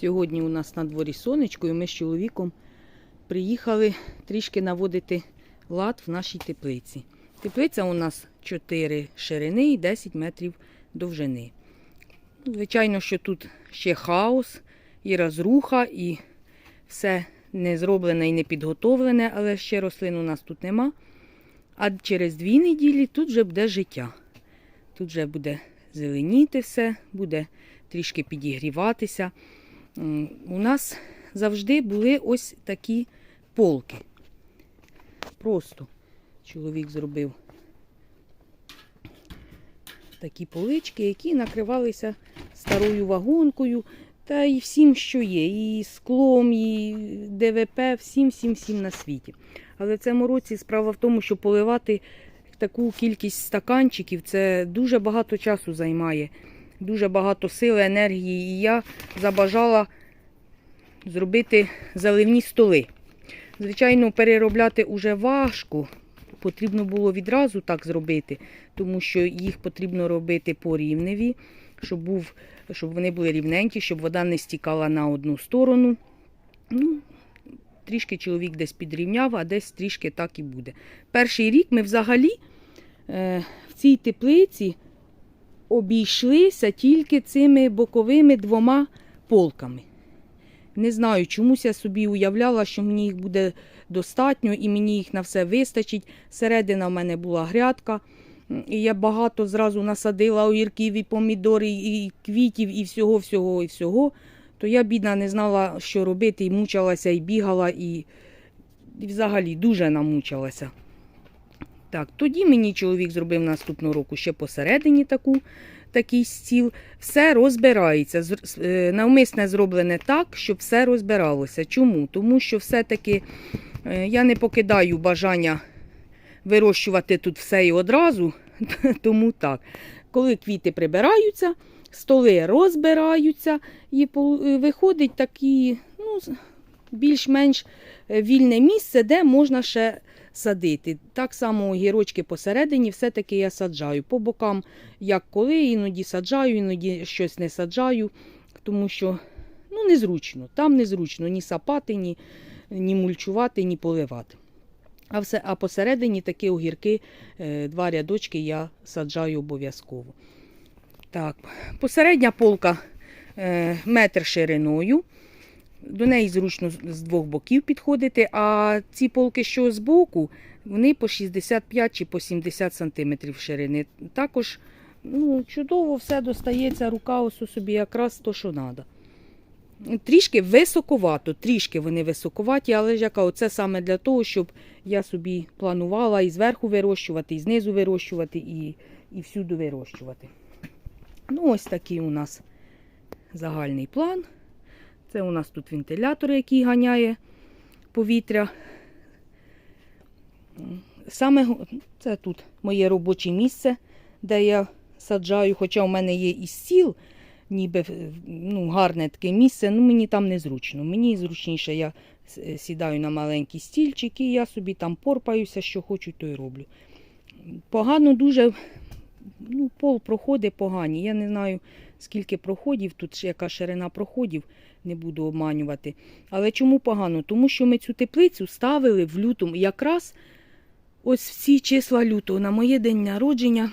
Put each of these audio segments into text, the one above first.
Сьогодні у нас на дворі сонечко, і ми з чоловіком приїхали трішки наводити лад в нашій теплиці. Теплиця у нас 4 ширини і 10 метрів довжини. Звичайно, що тут ще хаос і розруха, і все не зроблене і не підготовлене, але ще рослин у нас тут нема. А через дві неділі тут вже буде життя. Тут вже буде зеленіти все, буде трішки підігріватися. У нас завжди були ось такі полки. Просто чоловік зробив такі полички, які накривалися старою вагонкою та і всім, що є, і склом, і ДВП, всім, всім, всім на світі. Але в цьому році справа в тому, що поливати таку кількість стаканчиків це дуже багато часу займає, дуже багато сили, енергії. І я забажала зробити заливні столи. Звичайно, переробляти уже важко. Потрібно було відразу так зробити, тому що їх потрібно робити по рівневі, щоб, був, щоб вони були рівненькі, щоб вода не стікала на одну сторону. Ну, трішки чоловік десь підрівняв, а десь трішки так і буде. Перший рік ми взагалі е, в цій теплиці обійшлися тільки цими боковими двома полками. Не знаю, чомусь я собі уявляла, що мені їх буде достатньо і мені їх на все вистачить. Середина в мене була грядка. І я багато зразу насадила огірків, і помідори, і квітів, і всього, всього, і всього. То я, бідна, не знала, що робити, і мучилася, і бігала, і, і взагалі дуже намучилася. Так, тоді мені чоловік зробив наступного року ще посередині таку, такий стіл. Все розбирається. Е, Навмисне зроблене так, щоб все розбиралося. Чому? Тому що все-таки е, я не покидаю бажання вирощувати тут все і одразу, тому так. Коли квіти прибираються, столи розбираються, і е, виходить такі, ну, більш-менш вільне місце, де можна ще садити. Так само огірочки посередині все-таки я саджаю. По бокам, як коли, іноді саджаю, іноді щось не саджаю, тому що ну, незручно. Там незручно ні сапати, ні, ні мульчувати, ні поливати. А, все, а посередині такі огірки, е, два рядочки я саджаю обов'язково. Так, посередня полка е, метр шириною. До неї зручно з- двох боків підходити, а ці полки, що з боку, вони по 65 чи по 70 сантиметрів ширини. Також ну, чудово все достається, рука ось собі якраз то, що треба. Трішки високовато, трішки вони високоваті, але ж яка оце саме для того, щоб я собі планувала і зверху вирощувати, і знизу вирощувати, і, і всюди вирощувати. Ну, ось такий у нас загальний план. Це у нас тут вентилятор, який ганяє повітря. Саме це тут моє робоче місце, де я саджаю, хоча в мене є і стіл, ніби е, ну, гарне таке місце, ну мені там незручно. Мені зручніше, я сідаю на маленький стільчик і я собі там порпаюся, що хочу, то й роблю. Погано дуже, ну, пол проходи погані. Я не знаю, скільки проходів, тут яка ширина проходів, не буду обманювати. Але чому погано? Тому що ми цю теплицю ставили в лютому, якраз ось всі числа лютого, на моє день народження.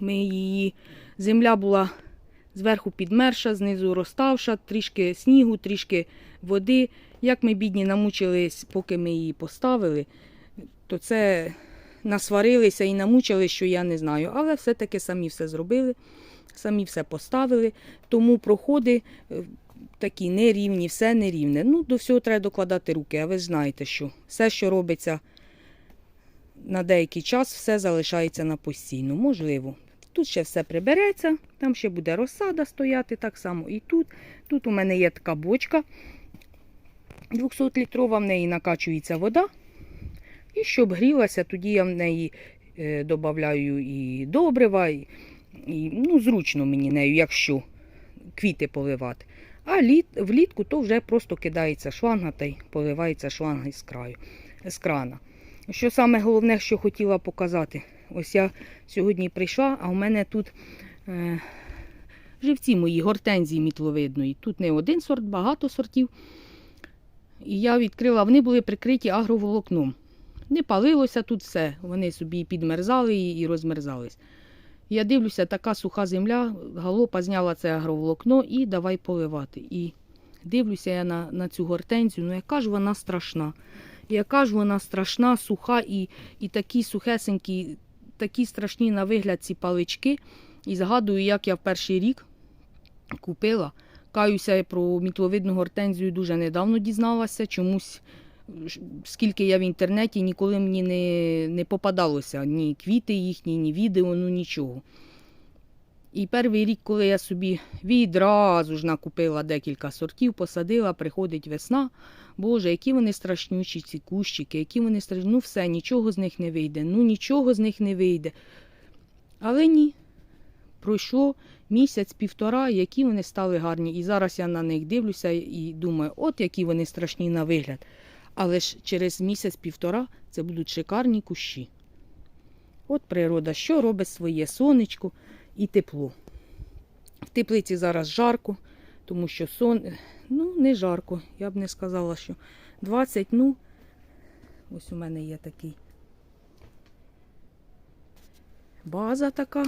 Ми її, земля була зверху підмерша, знизу розставша, трішки снігу, трішки води. Як ми бідні намучились, поки ми її поставили, то це насварилися і намучились, що я не знаю. Але все-таки самі все зробили, самі все поставили. Тому проходи е, такі нерівні, все нерівне. Ну, до всього треба докладати руки, а ви знаєте, що все, що робиться на деякий час, все залишається на постійну. Можливо. Тут ще все прибереться, там ще буде розсада стояти, так само і тут. Тут у мене є така бочка 200-літрова, в неї накачується вода. І щоб грілася, тоді я в неї е, додаю і добрива, і, і ну, зручно мені нею, якщо квіти поливати. А літ, влітку то вже просто кидається шланга та й поливається шланга з краю, з крана. Що саме головне, що хотіла показати, ось я сьогодні прийшла, а у мене тут е, живці мої гортензії мітловидної. Тут не один сорт, багато сортів. І я відкрила, вони були прикриті агроволокном. Не палилося тут все. Вони собі підмерзали і розмерзались. Я дивлюся, така суха земля, галопа зняла це агроволокно і давай поливати. І дивлюся я на, на цю гортензію, ну яка ж вона страшна. Яка ж вона страшна, суха і, і такі сухесенькі, такі страшні на вигляд ці палички. І згадую, як я в перший рік купила. Каюся про мітловидну гортензію дуже недавно дізналася. Чомусь, скільки я в інтернеті, ніколи мені не, не попадалося ні квіти їхні, ні відео, ну нічого. І перший рік, коли я собі відразу ж накупила декілька сортів, посадила, приходить весна. Боже, які вони страшнючі, ці кущики, які вони страшні. Ну все, нічого з них не вийде. Ну нічого з них не вийде. Але ні. Пройшло місяць-півтора, які вони стали гарні. І зараз я на них дивлюся і думаю, от які вони страшні на вигляд. Але ж через місяць-півтора це будуть шикарні кущі. От природа, що робить своє сонечко і тепло. В теплиці зараз жарко, тому що сон, ну, не жарко, я б не сказала, що 20, ну, ось у мене є такий база така.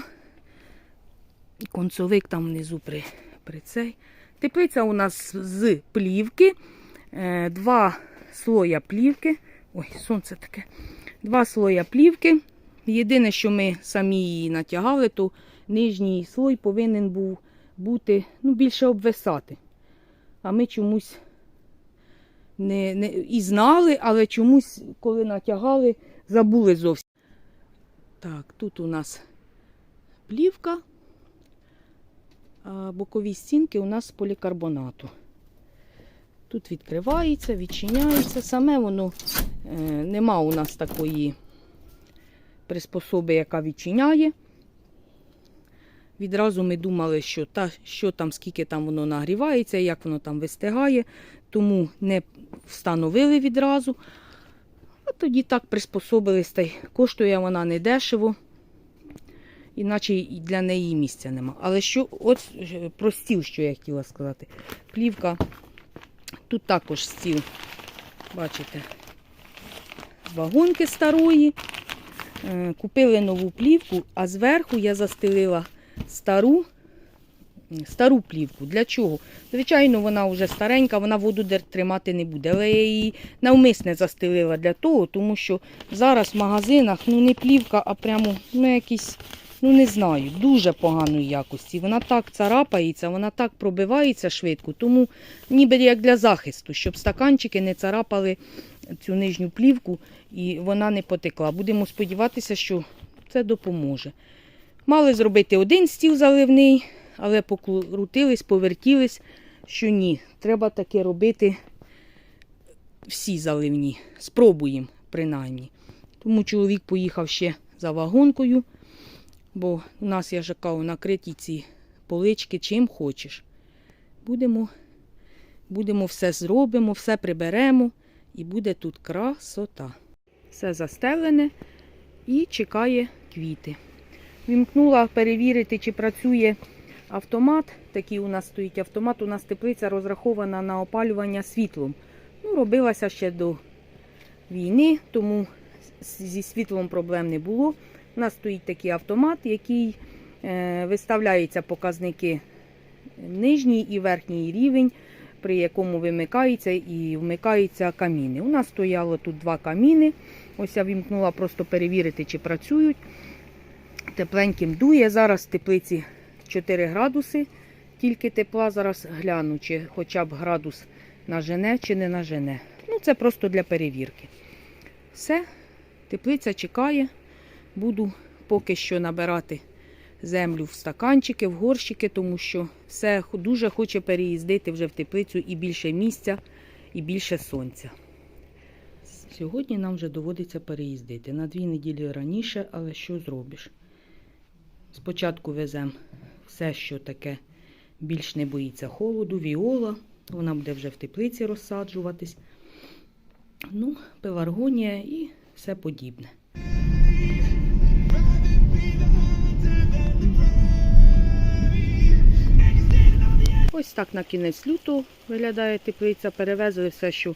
І концовик там внизу при, при цей. Теплиця у нас з плівки, е, два слоя плівки. Ой, сонце таке. Два слоя плівки. Єдине, що ми самі її натягали, то нижній слой повинен був бути ну, більше обвисати. А ми чомусь не, не, і знали, але чомусь, коли натягали, забули зовсім. Так, тут у нас плівка, а бокові стінки у нас з полікарбонату. Тут відкривається, відчиняється. Саме воно е, нема у нас такої приспособи, яка відчиняє. Відразу ми думали, що, та, що там, скільки там воно нагрівається, як воно там вистигає, тому не встановили відразу. А тоді так приспособились, та й коштує вона не дешево, іначе для неї місця нема. Але що, от е, про стіл, що я хотіла сказати. Плівка, тут також стіл, бачите, вагонки старої. Е, Купили нову плівку, а зверху я застелила стару, стару плівку. Для чого? Звичайно, вона вже старенька, вона воду тримати не буде. Але я її навмисне застелила для того, тому що зараз в магазинах ну не плівка, а прямо ну, якісь, ну не знаю, дуже поганої якості. Вона так царапається, вона так пробивається швидко, тому ніби як для захисту, щоб стаканчики не царапали цю нижню плівку і вона не потекла. Будемо сподіватися, що це допоможе. Мали зробити один стіл заливний, але покрутились, повертілись, що ні, треба таке робити всі заливні. Спробуємо, принаймні. Тому чоловік поїхав ще за вагонкою, бо у нас, я ж кажу, накриті ці полички чим хочеш. Будемо, будемо все зробимо, все приберемо і буде тут красота. Все застелене і чекає квіти. Вімкнула перевірити, чи працює автомат. Такий у нас стоїть автомат. У нас теплиця розрахована на опалювання світлом. Ну, робилася ще до війни, тому зі світлом проблем не було. У нас стоїть такий автомат, який е, виставляється показники нижній і верхній рівень, при якому вимикається і вмикаються каміни. У нас стояло тут два каміни. Ось я вімкнула просто перевірити, чи працюють. Тепленьким дує. Зараз в теплиці 4 градуси, тільки тепла. Зараз гляну, чи хоча б градус нажене чи не нажене. Ну, це просто для перевірки. Все, теплиця чекає. Буду поки що набирати землю в стаканчики, в горщики, тому що все дуже хоче переїздити вже в теплицю і більше місця, і більше сонця. Сьогодні нам вже доводиться переїздити на дві неділі раніше, але що зробиш? Спочатку веземо все, що таке більш не боїться холоду, віола. Вона буде вже в теплиці розсаджуватись. Ну, пеларгонія і все подібне. Ось так на кінець лютого виглядає теплиця. Перевезли все, що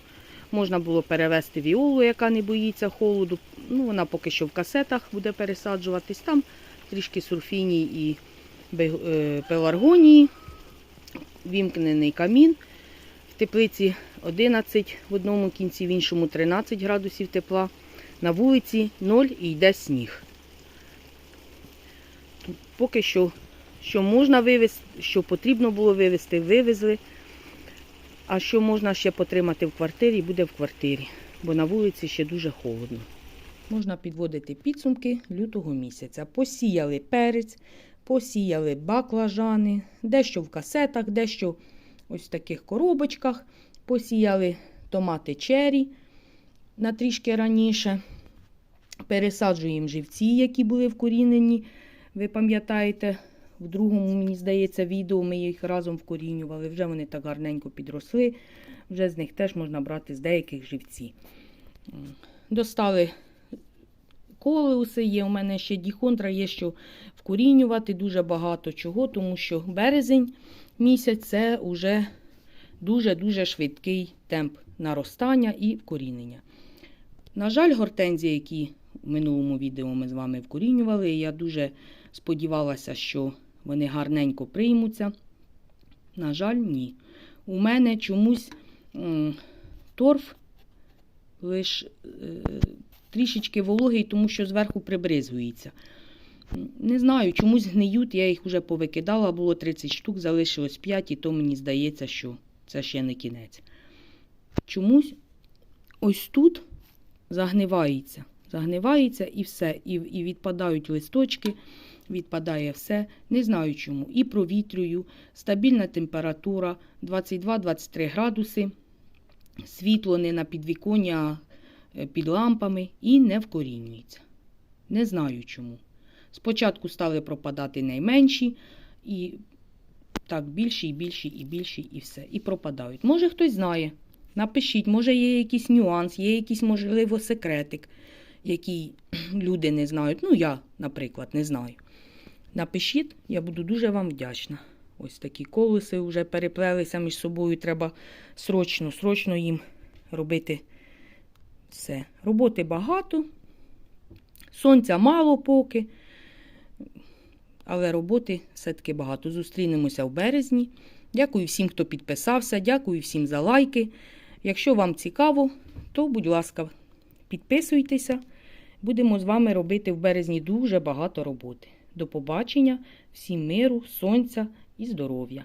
можна було перевезти віолу, яка не боїться холоду. Ну, вона поки що в касетах буде пересаджуватись. Там трішки сурфіній і е, пеларгонії, вімкнений камін. В теплиці 11 в одному кінці, в іншому 13 градусів тепла. На вулиці 0 і йде сніг. Поки що, що можна вивезти, що потрібно було вивезти, вивезли. А що можна ще потримати в квартирі, буде в квартирі, бо на вулиці ще дуже холодно. Можна підводити підсумки лютого місяця. Посіяли перець, посіяли баклажани, дещо в касетах, дещо ось в таких коробочках. Посіяли томати чері на трішки раніше. Пересаджуємо живці, які були вкорінені. Ви пам'ятаєте, в другому, мені здається, відео ми їх разом вкорінювали. Вже вони так гарненько підросли. Вже з них теж можна брати з деяких живці. Достали колеуси, є у мене ще діхондра, є що вкорінювати дуже багато чого, тому що березень місяць це вже дуже-дуже швидкий темп наростання і вкорінення. На жаль, гортензії, які в минулому відео ми з вами вкорінювали, я дуже сподівалася, що вони гарненько приймуться. На жаль, ні. У мене чомусь торф лише трішечки вологий, тому що зверху прибризується. Не знаю, чомусь гниють, я їх вже повикидала, було 30 штук, залишилось 5, і то мені здається, що це ще не кінець. Чомусь ось тут загнивається. Загнивається і все. І, і відпадають листочки, відпадає все. Не знаю чому. І провітрюю. Стабільна температура 22-23 градуси. Світло не на підвіконні, а е, під лампами і не вкорінюється. Не знаю чому. Спочатку стали пропадати найменші, і так більші, і більші, і більші, і все. І пропадають. Може хтось знає. Напишіть, може є якийсь нюанс, є якийсь, можливо, секретик, який люди не знають. Ну, я, наприклад, не знаю. Напишіть, я буду дуже вам вдячна. Ось такі колеси вже переплелися між собою. Треба срочно, срочно їм робити все. Роботи багато, сонця мало поки, але роботи все-таки багато. Зустрінемося в березні. Дякую всім, хто підписався. Дякую всім за лайки. Якщо вам цікаво, то, будь ласка, підписуйтеся. Будемо з вами робити в березні дуже багато роботи. До побачення, всім миру, сонця і здоров'я!